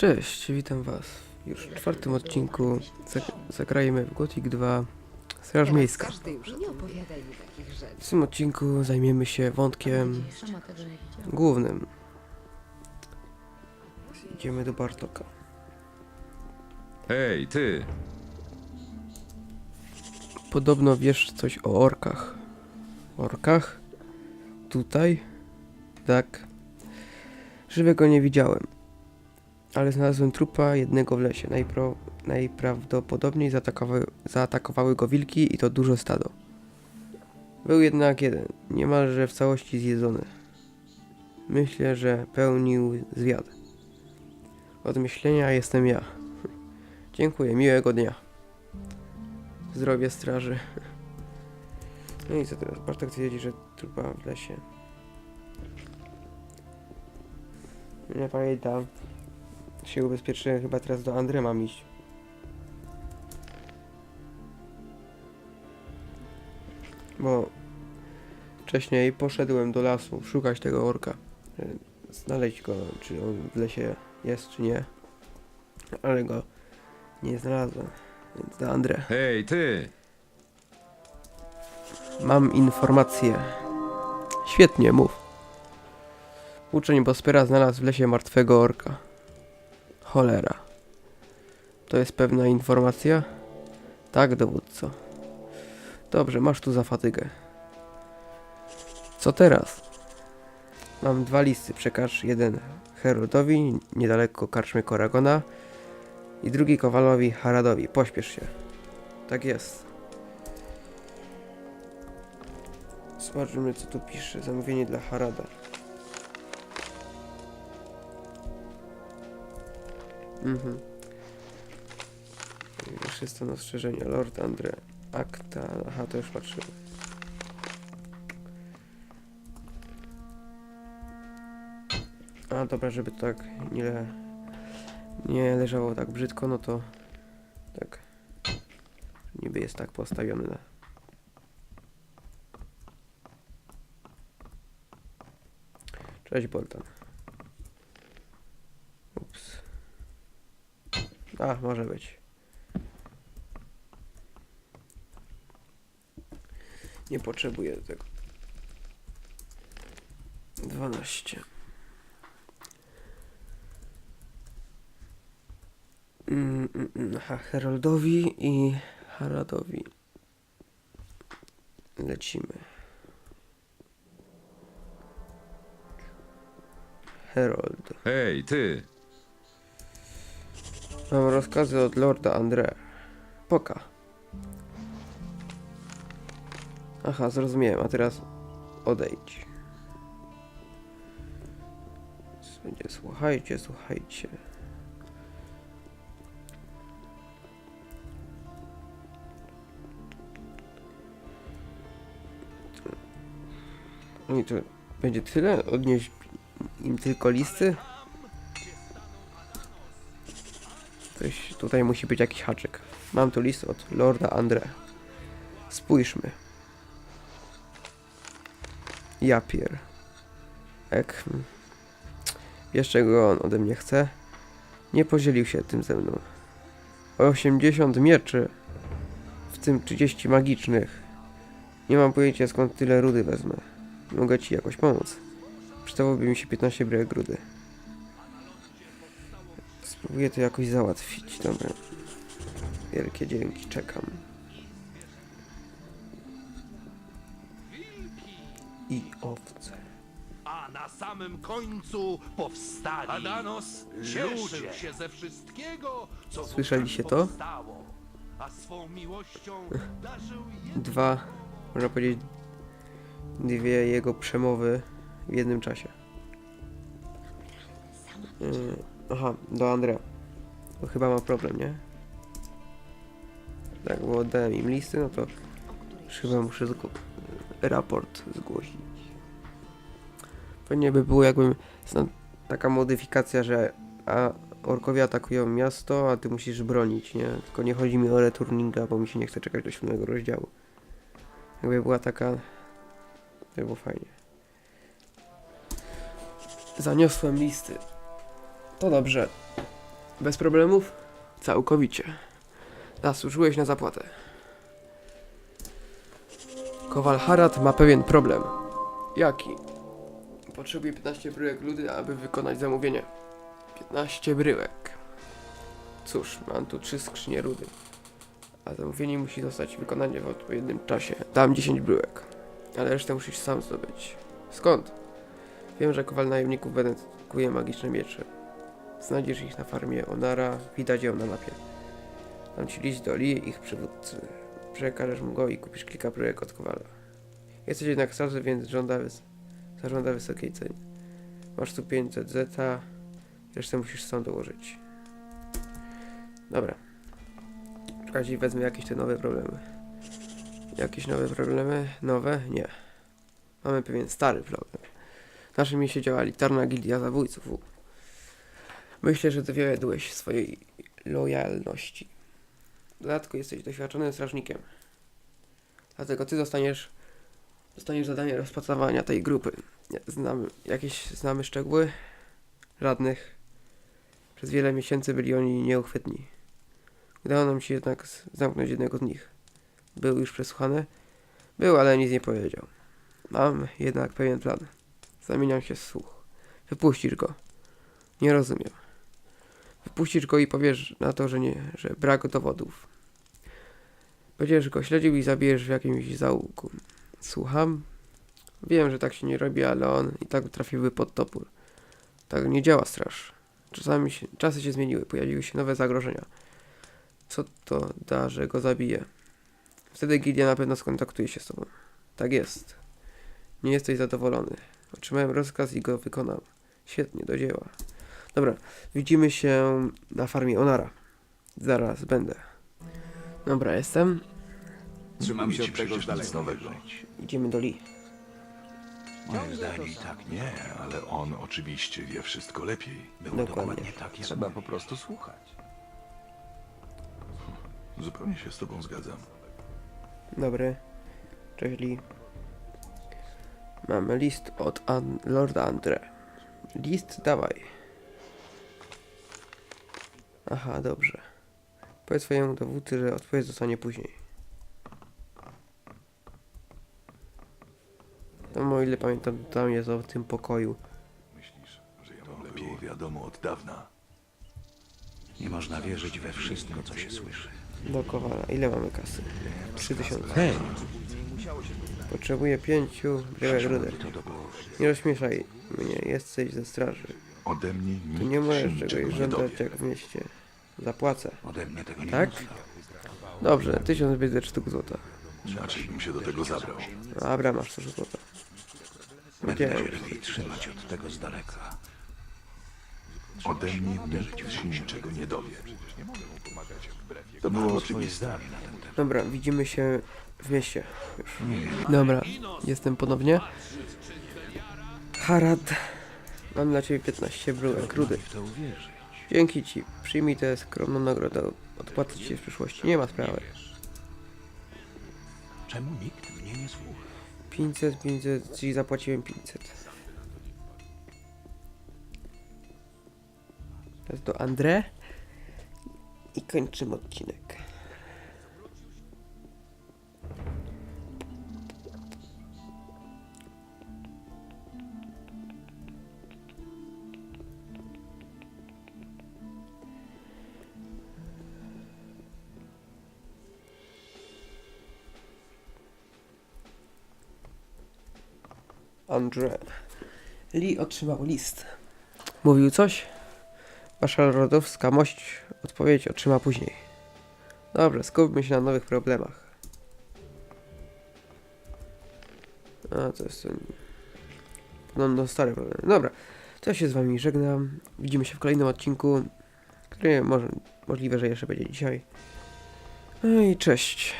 Cześć, witam was. Już w czwartym odcinku zag- zagrajmy w Gothic 2 Straż Miejska. Każdy już nie opowiadaj mi takich rzeczy. W tym odcinku zajmiemy się wątkiem głównym. Idziemy do Bartoka. Hej, ty! Podobno wiesz coś o orkach. Orkach? Tutaj? Tak. Żywego nie widziałem. Ale znalazłem trupa jednego w lesie. Najpro, najprawdopodobniej zaatakowały, zaatakowały go wilki i to duże stado. Był jednak jeden, niemalże w całości zjedzony. Myślę, że pełnił zwiad. Od myślenia jestem ja. Dziękuję, miłego dnia. Zdrowie straży. No i co teraz? Bartek twierdzi, że trupa w lesie. Nie pamiętam. Się ubezpieczyłem, chyba teraz do Andre mam iść. Bo wcześniej poszedłem do lasu szukać tego orka. e, Znaleźć go, czy on w lesie jest, czy nie. Ale go nie znalazłem. Więc do Andre. Hej, ty! Mam informację. Świetnie, mów. Uczeń Bospera znalazł w lesie martwego orka. Cholera. To jest pewna informacja? Tak, dowódco. Dobrze, masz tu za fatygę. Co teraz? Mam dwa listy. Przekaż jeden Heroldowi, niedaleko karczmy Koragona i drugi Kowalowi Haradowi. Pośpiesz się. Tak jest. Zobaczymy co tu pisze. Zamówienie dla Harada. Mhm. Jeszcze stan ostrzeżenia. Lord Andre. Akta. Aha, to już patrzyłem. A dobra, żeby to tak nie, le... nie leżało tak brzydko, no to tak niby jest tak postawiony na Cześć Bolton. A, może być. Nie potrzebuję tego. 12. Mm, mm, mm, Heroldowi i Haradowi. Lecimy. Herold. Hej, ty! Mam rozkazy od Lorda Andre. Poka. Aha, zrozumiałem, a teraz odejdź. Będzie, słuchajcie, słuchajcie. I to będzie tyle? Odnieść im tylko listy? Tutaj musi być jakiś haczyk. Mam tu list od Lorda Andre. Spójrzmy. Japier. Ek. hmm. Wiesz czego on ode mnie chce? Nie podzielił się tym ze mną. 80 mieczy. W tym 30 magicznych. Nie mam pojęcia skąd tyle rudy wezmę. Mogę ci jakoś pomóc. Przydałoby mi się 15 brek rudy. Spróbuję to jakoś załatwić. Dobra. Wielkie dzięki, czekam. I owce. A na samym końcu powstali. Adanos cieszył ludzie. się ze wszystkiego, co Słyszeliście wówczas to? Powstało. A swą miłością darzył Dwa, można powiedzieć, dwie jego przemowy w jednym czasie. Yy, aha, do Andrea. Bo chyba ma problem, nie? Tak, bo oddałem im listy, no to chyba muszę raport zgłosić. Pewnie by było jakbym taka modyfikacja, że a orkowie atakują miasto, a ty musisz bronić, nie? Tylko nie chodzi mi o returninga, bo mi się nie chce czekać do siódmego rozdziału. Jakby była taka... To by było fajnie. Zaniosłem listy. To dobrze. Bez problemów? Całkowicie. Zasłużyłeś na zapłatę. Kowal Harad ma pewien problem. Jaki? Potrzebuje 15 bryłek ludy, aby wykonać zamówienie. 15 bryłek. Cóż, mam tu trzy skrzynie rudy. A zamówienie musi zostać wykonane w odpowiednim czasie. Dam 10 bryłek. Ale resztę musisz sam zdobyć. Skąd? Wiem, że kowal najemników produkuje magiczne miecze. Znajdziesz ich na farmie Onara, widać ją na mapie. Dam ci list do Li, ich przywódcy. Przekażesz mu go i kupisz kilka bryłek od kowala. Jesteś jednak starzy, więc żąda wys zażąda wysokiej ceny. Masz tu 500 zeta, resztę musisz sam dołożyć. Dobra. Czekajcie, wezmę jakieś te nowe problemy. Jakieś nowe problemy? Nowe? Nie. Mamy pewien stary problem. W naszym mieście działa elitarna gildia zabójców. Myślę, że dowiodłeś swojej lojalności. W dodatku jesteś doświadczonym strażnikiem. Dlatego ty dostaniesz, dostaniesz zadanie rozpracowania tej grupy. Znamy, jakieś znamy szczegóły? Żadnych. Przez wiele miesięcy byli oni nieuchwytni. Udało nam się jednak zamknąć jednego z nich. Był już przesłuchany? Był, ale nic nie powiedział. Mam jednak pewien plan. Zamieniam się w słuch. Wypuścisz go. Nie rozumiem. Wypuścisz go i powiesz na to, że nie, że brak dowodów. Będziesz go śledził i zabijesz w jakimś zaułku. Słucham? Wiem, że tak się nie robi, ale on i tak trafiłby pod topór. Tak nie działa straż. Czasami się, czasy się zmieniły, pojawiły się nowe zagrożenia. Co to da, że go zabije? Wtedy Gideon na pewno skontaktuje się z tobą. Tak jest. Nie jesteś zadowolony. Otrzymałem rozkaz i go wykonam. Świetnie, do dzieła. Dobra, widzimy się na farmie Onara. Zaraz będę. Dobra, jestem. Trzymam się od tego z daleka. Idziemy do Lee. Moim zdaniem i tak nie, ale on oczywiście wie wszystko lepiej. Było Dokładnie. dokładnie tak, jak Trzeba po prostu słuchać. Zupełnie się z tobą zgadzam. Dobry. Cześć Lee. Mamy list od An Lorda Andre. List dawaj. Aha, dobrze. Powiedz swojemu dowódcy, że odpowiedź zostanie później. Tam o ile pamiętam, tam jest o tym pokoju. Myślisz, że ja to lepiej wiadomo od dawna. Nie można wierzyć we wszystko, co się słyszy. Do Kowala. Ile mamy kasy? 3000. Hej, Potrzebuję pięciu do głowy. Nie rozśmieszaj mnie, jesteś ze straży. Ode mnie Tu nie możesz niczego czegoś żądać jak w mieście. Zapłacę. Ode mnie tego nie Tak? dostał. Dobrze, tysiąc biedę sztuk złota. Inaczej bym się do tego zabrał. Dobra, masz dużo złota. Będę się lepiej trzymać od tego z daleka. Ode mnie nikt się niczego nie dowie. To było oczywiste. zdanie na ten temat. Dobra, widzimy się w mieście. Już. Dobra, jestem ponownie. Harad. Mam dla ciebie 15 bryłek rudy. W to. Dzięki ci. Przyjmij tę skromną nagrodę. Odpłacę ci w przyszłości. Nie ma sprawy. Czemu nikt mnie nie słucha? 500, 500, czyli zapłaciłem 500. Teraz do André. I kończymy odcinek. André. Lee otrzymał list. Mówił coś? Wasza rodowska mość odpowiedź otrzyma później. Dobrze, skupmy się na nowych problemach. A, to jest ten... No, no stary problem. Dobra, to ja się z wami żegnam. Widzimy się w kolejnym odcinku, który może, możliwe, że jeszcze będzie dzisiaj. No i cześć.